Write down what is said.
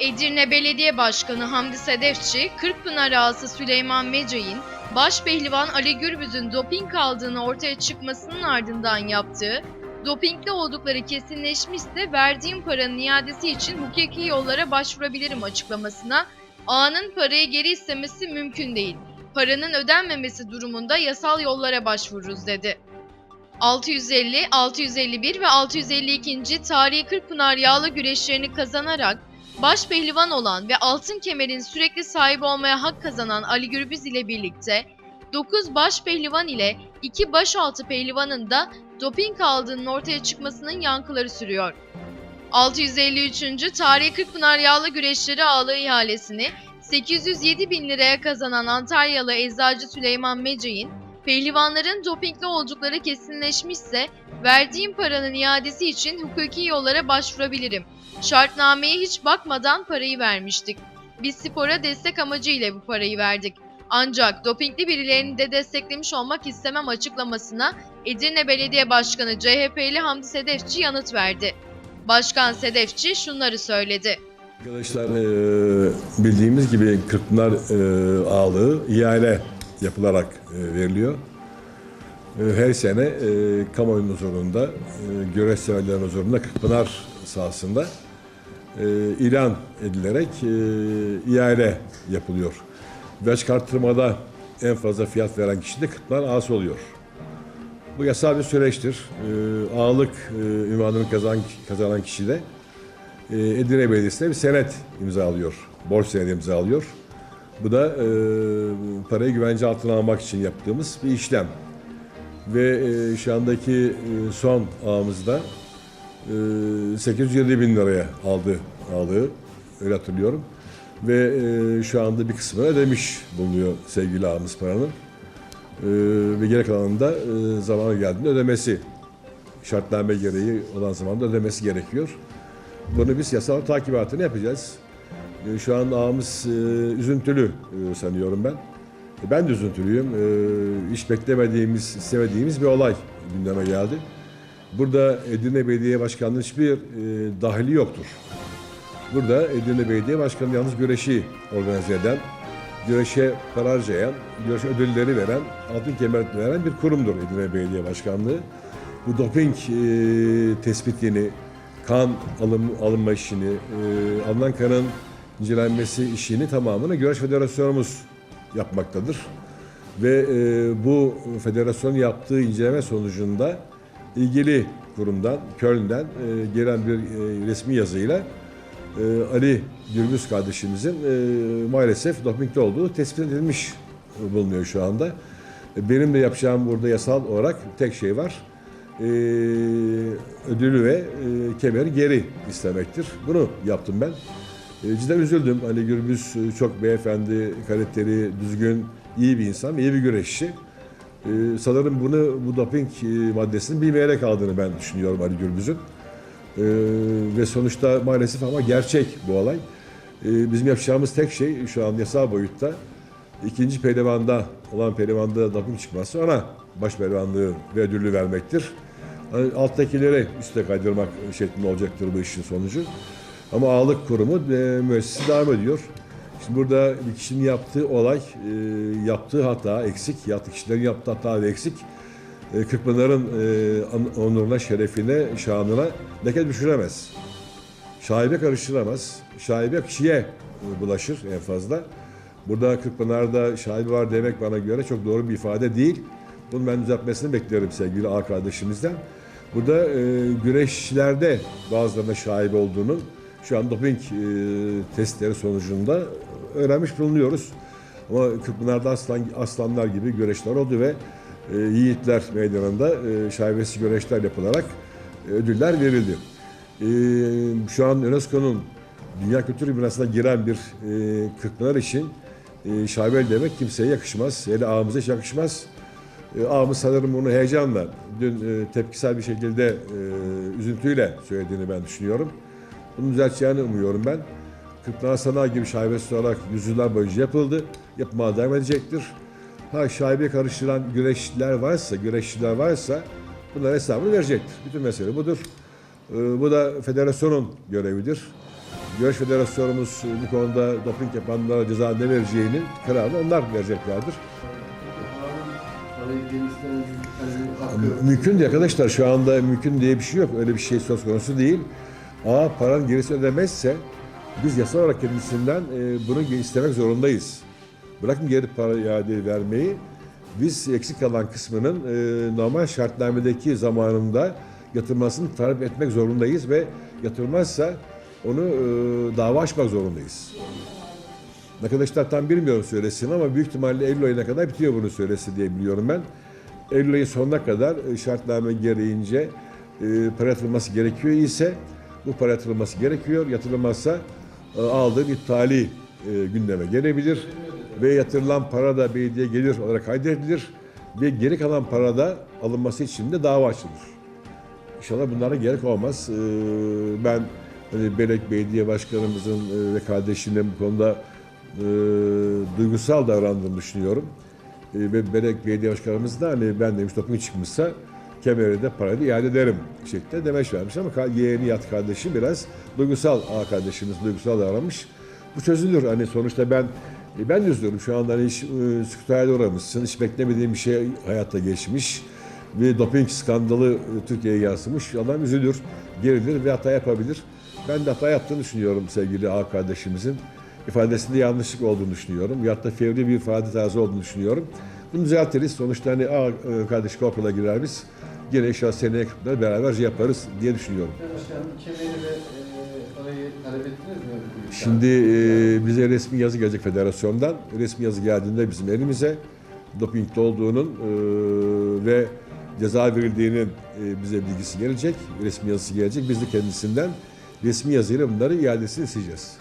Edirne Belediye Başkanı Hamdi Sedefçi, Kırkpınar ağası Süleyman Mecay'in baş pehlivan Ali Gürbüz'ün doping aldığını ortaya çıkmasının ardından yaptığı, dopingli oldukları kesinleşmişse verdiğim paranın iadesi için hukuki yollara başvurabilirim açıklamasına, ağanın parayı geri istemesi mümkün değil. Paranın ödenmemesi durumunda yasal yollara başvururuz dedi. 650, 651 ve 652. Tarihi Kırkpınar yağlı güreşlerini kazanarak baş pehlivan olan ve altın kemerin sürekli sahibi olmaya hak kazanan Ali Gürbüz ile birlikte 9 baş pehlivan ile 2 başaltı pehlivanın da doping aldığının ortaya çıkmasının yankıları sürüyor. 653. Tarihi Kırkpınar Yağlı Güreşleri Ağlı ihalesini 807 bin liraya kazanan Antalyalı eczacı Süleyman Mecay'in pehlivanların dopingli oldukları kesinleşmişse verdiğim paranın iadesi için hukuki yollara başvurabilirim. Şartnameye hiç bakmadan parayı vermiştik. Biz spora destek amacıyla bu parayı verdik. Ancak dopingli birilerini de desteklemiş olmak istemem açıklamasına Edirne Belediye Başkanı CHP'li Hamdi Sedefçi yanıt verdi. Başkan Sedefçi şunları söyledi. Arkadaşlar e, bildiğimiz gibi Kırkpınar e, ağlığı ihale yapılarak e, veriliyor. E, Her sene e, kamuoyunun huzurunda, e, görev severlerin huzurunda Kırkpınar sahasında e, ilan edilerek e, ihale yapılıyor. Ve çıkarttırmada en fazla fiyat veren kişi de Kırkpınar ağası oluyor. Bu yasal bir süreçtir. E, ağalık e, ünvanını kazanan, kazanan kişi de e, Edirne Belediyesi'ne bir senet imzalıyor. Borç senedi imzalıyor. Bu da e, parayı güvence altına almak için yaptığımız bir işlem. Ve e, şu andaki e, son ağımızda e, 807 bin liraya aldı ağlığı. Öyle hatırlıyorum. Ve e, şu anda bir kısmını ödemiş bulunuyor sevgili ağamız paranın. Ve geri kalanında e, zamanı geldiğinde ödemesi şartname gereği olan zamanda ödemesi gerekiyor. Bunu biz yasal takibatını yapacağız. Şu an ağamız e, üzüntülü sanıyorum ben. E, Ben de üzüntülüyüm. E, Hiç beklemediğimiz, istemediğimiz bir olay gündeme geldi. Burada Edirne Belediye Başkanı'nın hiçbir e, dahili yoktur. Burada Edirne Belediye Başkanı yalnız güreşi organize eden, güreşe para harcayan, güreş ödülleri veren, altın kemer veren bir kurumdur Edirne Belediye Başkanlığı. Bu doping e, tespitini, kan alım, alınma işini, e, alınan kanın incelenmesi işini tamamını Güreş Federasyonumuz yapmaktadır. Ve e, bu federasyon yaptığı inceleme sonucunda ilgili kurumdan, Köln'den e, gelen bir e, resmi yazıyla e, Ali Gürbüz kardeşimizin e, maalesef dopingde olduğu tespit edilmiş bulunuyor şu anda. E, Benim de yapacağım burada yasal olarak tek şey var. E, ödülü ve e, kemeri geri istemektir. Bunu yaptım ben. Cidden üzüldüm. Ali Gürbüz e, çok beyefendi, karakteri düzgün, iyi bir insan, iyi bir güreşçi. E, sanırım bunu bu doping e, maddesinin bilmeyerek aldığını ben düşünüyorum Ali Gürbüz'ün. Ve sonuçta maalesef ama gerçek bu olay. Bizim yapacağımız tek şey şu an yasal boyutta ikinci pehlivanda olan pehlivanda doping çıkması ona baş pehlivanlığı ve ödülü vermektir. Yani alttakileri üste kaydırmak şeklinde olacaktır bu işin sonucu. Ama ağlık kurumu e, müessesi devam ediyor. Şimdi burada bir kişinin yaptığı olay, e, yaptığı hata eksik, yaptığı kişilerin yaptığı hata ve eksik. E, Kırkpınar'ın e, onuruna, şerefine, şanına leke düşüremez. Şaibe karıştıramaz. Şaibe kişiye e, bulaşır en fazla. Burada Kırkpınar'da şaibe var demek bana göre çok doğru bir ifade değil. Bunu ben düzeltmesini beklerim sevgili A kardeşimizden. Burada e, güreşçilerde bazılarına şaibe olduğunu şu an doping e, testleri sonucunda öğrenmiş bulunuyoruz. Ama Kırkpınar'da aslan, aslanlar gibi güreşler oldu ve e, yiğitler meydanında e, şaibesiz güreşler yapılarak e, ödüller verildi. E, şu an UNESCO'nun Dünya Kültür Mirası'na giren bir e, Kırkpınar için e, şaibeli demek kimseye yakışmaz. Hele ağamıza hiç yakışmaz. E, ağamız sanırım bunu heyecanla, dün e, tepkisel bir şekilde e, üzüntüyle söylediğini ben düşünüyorum. Bunu düzelteceğini umuyorum ben. Kırkpınar Sanayi gibi şaibesiz olarak yüzyıllar boyunca yapıldı. Yapmaya devam edecektir. Ha şaibe karıştıran güreşçiler varsa, güreşçiler varsa bunların hesabını verecektir. Bütün mesele budur. Ee, bu da federasyonun görevidir. Güreş Federasyonumuz bu konuda doping yapanlara ceza ne vereceğini kararını onlar vereceklerdir. Mümkün değil arkadaşlar. Şu anda mümkün diye bir şey yok. Öyle bir şey söz konusu değil. Aa paranın gerisi ödemezse biz yasal olarak kendisinden e, bunu istemek zorundayız. Bırakın geri para iade vermeyi. Biz eksik kalan kısmının e, normal şartnamedeki zamanında yatırmasını talep etmek zorundayız ve yatırmazsa onu e, dava açmak zorundayız. Arkadaşlar tam bilmiyorum süresini ama büyük ihtimalle Eylül ayına kadar bitiyor bunun süresi diye biliyorum ben. Eylül ayı sonuna kadar e, şartname gereğince e, para yatırılması gerekiyor ise bu para yatırılması gerekiyor. Yatırılmazsa e, aldığı iptali e, gündeme gelebilir ve yatırılan para da belediye gelir olarak kaydedilir ve geri kalan para da alınması için de dava açılır. İnşallah bunlara gerek olmaz. Ee, Ben hani Belek Belediye Başkanımızın e, ve kardeşinin bu konuda e, duygusal davrandığını düşünüyorum. E, ve Belek Belediye Başkanımız da hani ben demiş topun çıkmışsa kemeri de parayı da iade ederim şeklinde demeç vermiş ama yeğeni yat kardeşi biraz duygusal ağa kardeşimiz duygusal davranmış. Bu çözülür. Hani sonuçta ben e, ben de üzülüyorum. Şu anda hani hiç e, sekreterliğe uğramışsın. Hiç beklemediğim bir şey hayatta geçmiş. Bir doping skandalı e, Türkiye'ye yansımış. Adam üzülür, gerilir ve hata yapabilir. Ben de hata yaptığını düşünüyorum sevgili ağa kardeşimizin. İfadesinde yanlışlık olduğunu düşünüyorum. Ya da fevri bir ifade tarzı olduğunu düşünüyorum. Bunu düzeltiriz. Sonuçta hani ağa e, kardeş korkula girer biz. Yine inşallah seneye kadar beraber yaparız diye düşünüyorum. Başkanım kemeri ve e, parayı talep ettiniz mi? Şimdi e, bize resmi yazı gelecek federasyondan. Resmi yazı geldiğinde bizim elimize dopingde olduğunun e, ve ceza verildiğinin e, bize bilgisi gelecek. Resmi yazısı gelecek. Biz de kendisinden resmi yazıyla bunları iadesini isteyeceğiz.